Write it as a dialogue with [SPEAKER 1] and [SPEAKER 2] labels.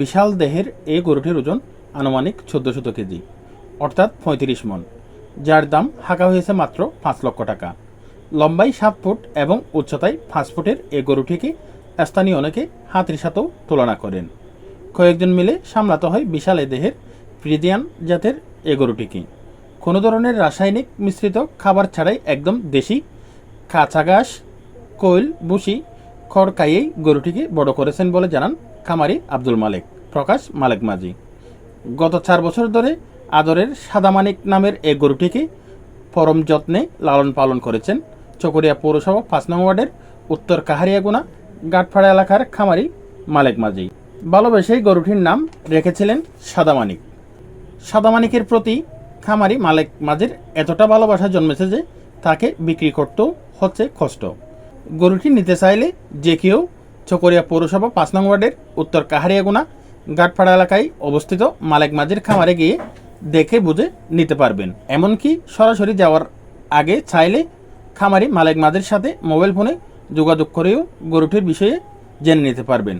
[SPEAKER 1] বিশাল দেহের এই গরুটির ওজন আনুমানিক চোদ্দশত কেজি, অর্থাৎ পঁয়ত্রিশ মন, যার দাম হাঁকা হয়েছে মাত্র পাঁচ লক্ষ টাকা। লম্বাই সাত ফুট এবং উচ্চতায় পাঁচ ফুটের এ গরুটিকে স্থানীয় অনেকে হাতির সাথেও তুলনা করেন। কয়েকজন মিলে সামলাতে হয় বিশাল এ দেহের ফ্রিজিয়ান জাতের এ গরুটিকে। কোনো ধরনের রাসায়নিক মিশ্রিত খাবার ছাড়াই একদম দেশি কাঁচা ঘাস, কোয়েল বুসি খড় খাইয়েই গরুটিকে বড় করেছেন বলে জানান খামারি আব্দুল মালেক। প্রকাশ মালেক মাঝি। গত চার বছর ধরে আদরের সাদামানিক নামের এ গরুটিকে পরম যত্নে লালন পালন করেছেন চকরিয়া পৌরসভা পাঁচ নং ওয়ার্ডের উত্তর কাহারিয়াগুনা গাটপাড়া এলাকার খামারি মালেক মাঝি। ভালোবেসেই গরুটির নাম রেখেছিলেন সাদামানিক সাদামানিকের প্রতি খামারি মালেক মাঝের এতটা ভালোবাসা জন্মেছে যে তাকে বিক্রি করতেও হচ্ছে কষ্ট। গরুটি নিতে চাইলে যে কেউ ছকরিয়া পৌরসভা পাঁচ নং ওয়ার্ডের উত্তর কাহারিয়াগুনা ঘাটপাড়া এলাকায় অবস্থিত মালেক মাঝির খামারে গিয়ে দেখে বুঝে নিতে পারবেন। এমনকি সরাসরি যাওয়ার আগে চাইলে খামারি মালেক মাঝির সাথে মোবাইল ফোনে যোগাযোগ করেও গরুটির বিষয়ে জেনে নিতে পারবেন।